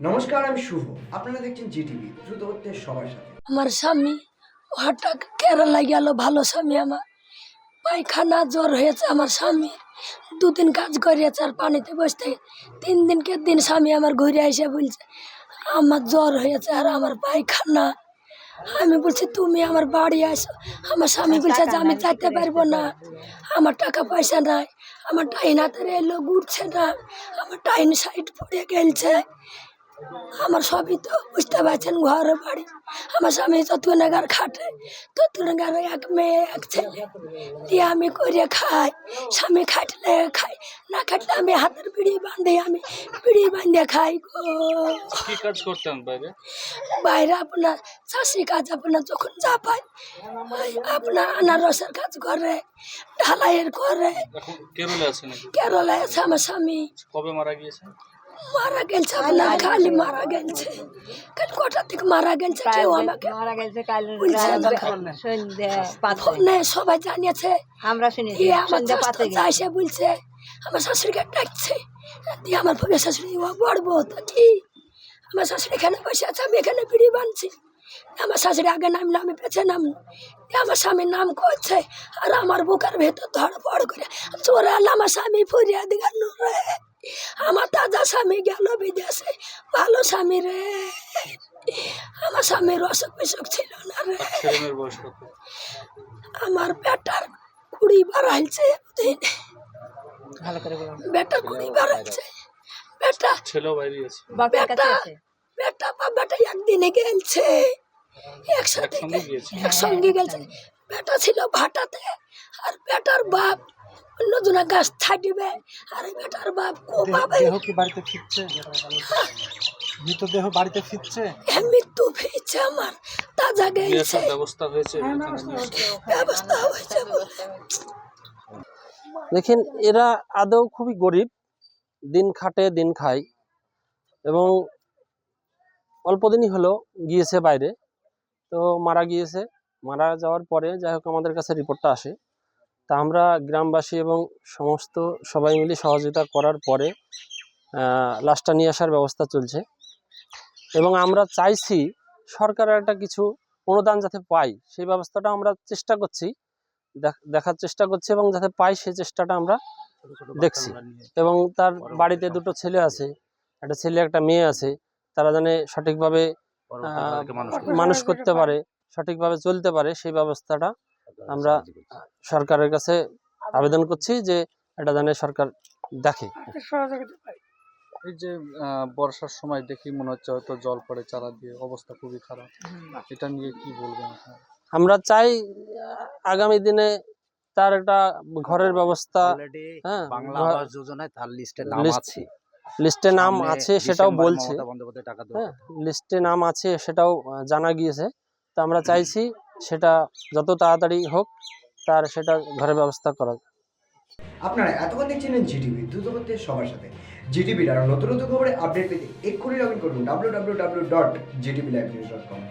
নমস্কার আমি শুভ। আপনারা দেখছেন জিটিভি দ্রুত হচ্ছে সবার সাথে। আমার স্বামী হঠাৎ কেরালা গেল ভালো স্বামী আমার। পায়খানা জ্বর হয়েছে আমার স্বামী দুদিন কাজ করিয়েছে আর পানিতে বসতে। তিন দিনকে দিন স্বামী আমার ঘুরে এসে বলছে আমার জ্বর হয়েছে আর আমার পায়খানা। আমি বলছি তুমি আমার বাড়ি আসো আমার স্বামী বলছে যে আমি যেতে পারব না। আমার টাকা পয়সা নাই। আমার টাইন হাতে এলো ঘুরছে না। আমার টাইন সাইড পড়ে গেলছে। আমার সবই তো বুঝতে পারছেন ঘর বাড়ি। আমার স্বামী চতুর্নগর খাটে চতুর্নগর এক মেয়ে এক ছেলে। দিয়ে আমি করে খাই স্বামী খাটলে খাই না খাটলে আমি হাতের বিড়ি বাঁধে আমি বিড়ি বাঁধে খাই গো। কি কাজ করতেন বাইরে? বাইরে আপনার চাষি কাজ আপনার যখন যা পাই আপনার আনারসের কাজ করে ঢালাইয়ের করে। কেরলে আছে আছে আমার স্বামী। কবে মারা গিয়েছে? মারা গেছে আপনার খালি মারা গেছে কাল কটা থেকে মারা গেছে কেউ আমাকে? মারা গেছে কাল ফোনে সবাই জানিয়েছে। আমরা শুনেছি এসে বলছে আমার শাশুড়িকে ডাকছে দিয়ে আমার ভাবে শাশুড়ি ও বড়বো তো কি? আমার শাশুড়ি এখানে বসে আছে আমি এখানে বিড়ি বানছি। আমার শাশুড়ি আগে নামলো আমি পেছে দিয়ে আমার স্বামীর নাম করছে আর আমার বুকের ভেতর ধর পড় করে চোরে আলো আমার স্বামী ফুরিয়ে দিগাল রে? আমার দাদা স্বামী গেল বিদেশে। ভালো স্বামী রে। আমার স্বামীর অসুখ বিসুখ ছিল না রে। আমার বেটার কুড়ি করে বলুন বেটা কুড়ি বাড়াইছে বেটা ছেলেও বাইরে আছে। বাপের কাছে বেটা বেটা বা বেটা একদিনে গেলছে একসাথে একসঙ্গে গেছে বেটা ছিল ভাটাতে। আর বেটার বাপ অন্যজনা গাছ ছাড়িবে আর বেটার বাপ কোপাবে দেহ কি বাড়িতে ফিরছে? মৃতদেহ বাড়িতে ফিরছে? মৃত্যু হয়েছে আমার। তাজা গেছে ব্যবস্থা হয়েছে আসার। ব্যবস্থা হয়েছে দেখেন এরা আদৌ খুবই গরিব। দিন খাটে দিন খায়। এবং অল্প দিনই হলো গিয়েছে বাইরে। তো মারা গিয়েছে। মারা যাওয়ার পরে যাই হোক আমাদের কাছে রিপোর্টটা আসে। তা আমরা গ্রামবাসী এবং সমস্ত সবাই মিলে সহযোগিতা করার পরে লাশটা নিয়ে আসার ব্যবস্থা চলছে। এবং আমরা চাইছি সরকারের একটা কিছু অনুদান যাতে পাই, সেই ব্যবস্থাটা আমরা চেষ্টা করছি দেখার চেষ্টা করছি এবং যাতে পাই সেই চেষ্টাটা আমরা দেখছি। এবং তার বাড়িতে দুটো ছেলে আছে, একটা ছেলে, একটা মেয়ে আছে, তারা জানে সঠিকভাবে মানুষ করতে পারে, সঠিকভাবে চলতে পারে, সেই ব্যবস্থাটা আমরা সরকারের কাছে আবেদন করছি যে এটা জানে সরকার দেখে। এই যে বর্ষার সময় দেখি মনে হচ্ছে হয়তো জল পড়ে চারা দিয়ে অবস্থা খুবই খারাপ। এটা নিয়ে কি বলবেন আমরা চাই আগামী দিনে তার একটা ঘরের ব্যবস্থা হ্যাঁ বাংলা আবাস যোজনায় তার লিস্টে নাম লিস্ট- আছে। লিস্টে নাম আছে সেটাও বলছে। হ্যাঁ লিস্টে নাম আছে সেটাও জানা গিয়েছে। তো আমরা চাইছি সেটা যত তাড়াতাড়ি হোক, তার সেটা ঘরের ব্যবস্থা করা আপনারা এতক্ষণ দেখছিলেন জিটিভি, দ্রুত সবার সাথে। জিটিভির আরও নতুন নতুন খবরে আপডেট পেতে এক্ষুনি লগ ইন করুন W W W dot Zee TV live dot com